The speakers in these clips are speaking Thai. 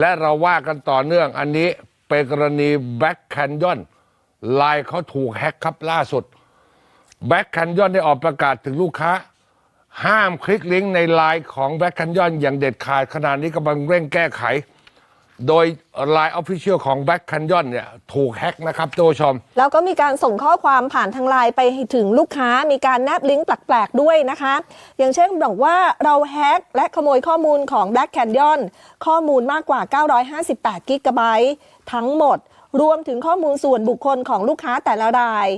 และเราว่ากันต่อเนื่องอันนี้เป็นกรณีแบ็คแคนยอนไลน์เขาถูกแฮ็กครับล่าสุดแบ็คแคนยอนได้ออกประกาศถึงลูกค้า ห้ามคลิกลิงก์ในไลน์ของแบ็คแคนยอนอย่างเด็ดขาดขณะนี้กำลังเร่งแก้ไข โดยไลน์ออฟฟิเชียลของแบ็คแคนยอนเนี่ยถูกแฮ็กนะครับท่านผู้ชม แล้วก็มีการส่งข้อความผ่านทางไลน์ไปถึงลูกค้ามีการแนบลิงก์แปลกๆด้วยนะคะ อย่างเช่นบอกว่าเราแฮ็กและขโมยข้อมูลของ Black Canyon ข้อมูลมากกว่า 958 กิกะไบต์ทั้งหมด รวมถึงข้อมูลส่วนบุคคลของลูกค้าแต่ละราย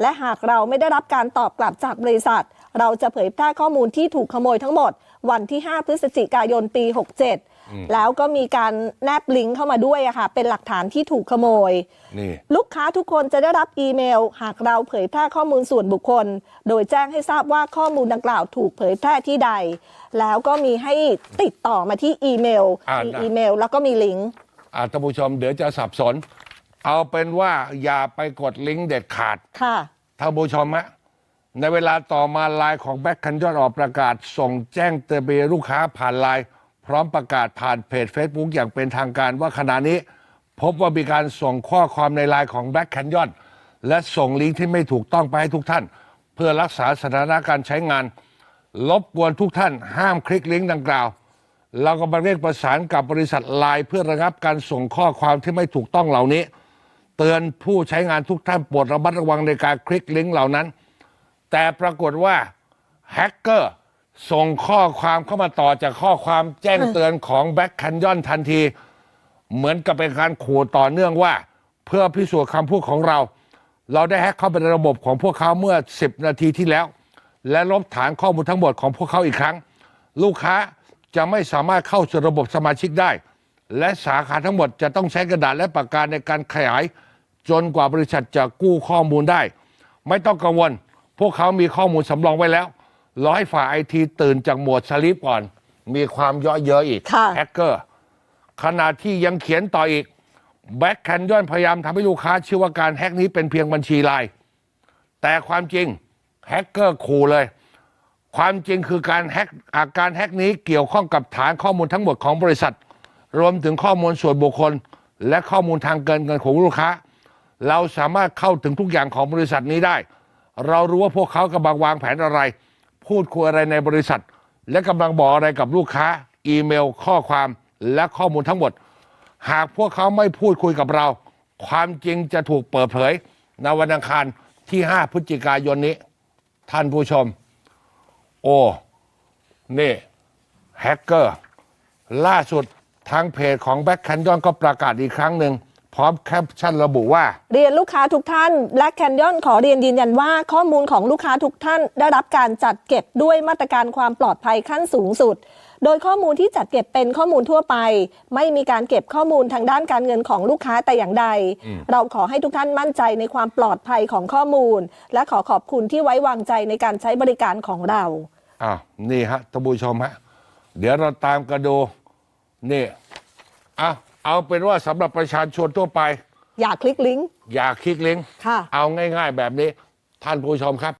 และหากเราไม่ได้รับการตอบกลับจากบริษัท เราจะเผยแพร่ข้อมูลที่ถูกขโมยทั้งหมด วันที่ 5 พฤศจิกายนปี 67 แล้วก็มีการแนบลิงก์เข้ามาด้วยอะค่ะ เป็นหลักฐานที่ถูกขโมยนี่ลูกค้าทุกคนจะได้รับอีเมล หากเราเผยแพร่ข้อมูลส่วนบุคคล โดยแจ้งให้ทราบว่าข้อมูลดังกล่าวถูกเผยแพร่ที่ใด แล้วก็มีให้ติดต่อมาที่อีเมลอ่ามีมีอีเมล แล้วก็มีลิงก์อาท่านผู้ชมเดี๋ยวจะสับสน เอาเป็นว่าอย่าไปกดลิงก์เด็ดขาดค่ะท่านผู้ชมฮะ ในเวลาต่อมาไลน์ของแบ็คคันยอนออกประกาศ ส่งแจ้งเตือนไปลูกค้าผ่านไลน์พร้อมประกาศผ่านเพจ Facebook อย่างเป็นทางการว่าขณะนี้ พบว่ามีการส่งข้อความในไลน์ของแบ็คคันยอนและส่งลิงก์ที่ไม่ถูกต้องไปให้ทุกท่าน เพื่อรักษาสถานะการใช้งานรบกวนทุกท่าน ห้ามคลิกลิงก์ดังกล่าวเราก็มาเรียกประสานกับบริษัทไลน์เพื่อระงับการส่งข้อความที่ไม่ถูกต้องเหล่านี้ เตือนผู้ใช้งานทุกท่านโปรดระมัดระวังในการคลิกลิงก์เหล่านั้น แต่ปรากฏว่าแฮกเกอร์ส่งข้อความเข้ามาต่อจากข้อความแจ้งเตือนของแบ็คคันยอนทันที เหมือนกับเป็นการขู่ต่อเนื่องว่า เพื่อพิสูจน์คำพูดของเรา เราได้แฮกเข้าไปในระบบของพวกเขาเมื่อ 10 นาทีที่แล้ว และลบฐานข้อมูลทั้งหมดของพวกเขาอีกครั้ง ลูกค้าจะไม่สามารถเข้าสู่ระบบสมาชิกได้ และสาขาทั้งหมดจะต้องใช้กระดาษและปากกาในการขยาย จนกว่าบริษัทจะกู้ข้อมูลได้ ไม่ต้องกังวล พวกเขามีข้อมูลสำรองไว้แล้วรอให้ฝ่ายไอทีตื่นจากโหมดสลิปก่อน มีความเยอะเยอะอีกค่ะ แฮกเกอร์ ขณะที่ยังเขียนต่ออีกแบ็คแคนยอนพยายามทำให้ลูกค้าเชื่อว่าการแฮกนี้เป็นเพียงบัญชีไลน์แต่ความจริงแฮกเกอร์ขู่เลย ความจริงคือการแฮกอาการแฮกนี้เกี่ยวข้องกับฐานข้อมูลทั้งหมดของบริษัท รวมถึงข้อมูลส่วนบุคคล และข้อมูลทางเกินเงินของลูกค้า เราสามารถเข้าถึงทุกอย่างของบริษัทนี้ได้ เรารู้ว่าพวกเขากำลังวางแผนอะไร พูดคุยอะไรในบริษัท และกำลังบอกอะไรกับลูกค้า อีเมล ข้อความและข้อมูลทั้งหมด หากพวกเขาไม่พูดคุยกับเรา ความจริงจะถูกเปิดเผยในวันอังคารที่ 5 พฤศจิกายนนี้ ท่านผู้ชม โอ้นี่แฮกเกอร์ ล่าสุดทางเพจของแบ็คแคนยอนก็ประกาศอีกครั้งหนึ่ง พร้อมแคปชั่นระบุว่า เรียนลูกค้าทุกท่าน Black Canyon ขอเรียนยืนยันว่า ข้อมูลของลูกค้าทุกท่าน ได้รับการจัดเก็บด้วยมาตรการความปลอดภัยขั้นสูงสุด โดยข้อมูลที่จัดเก็บเป็นข้อมูลทั่วไป ไม่มีการเก็บข้อมูลทางด้านการเงินของลูกค้าแต่อย่างใด เราขอให้ทุกท่านมั่นใจในความปลอดภัยของข้อมูล และขอขอบคุณที่ไว้วางใจในการใช้บริการของเราอ้าวนี่ฮะท่านผู้ชมฮะเดี๋ยวเราตามกันดูนี่เอา เอาเป็นว่าสำหรับประชาชนทั่วไป อย่าคลิกลิงก์อย่าคลิกลิงก์ค่ะ เอาง่าย ๆ แบบนี้ ท่านผู้ชมครับ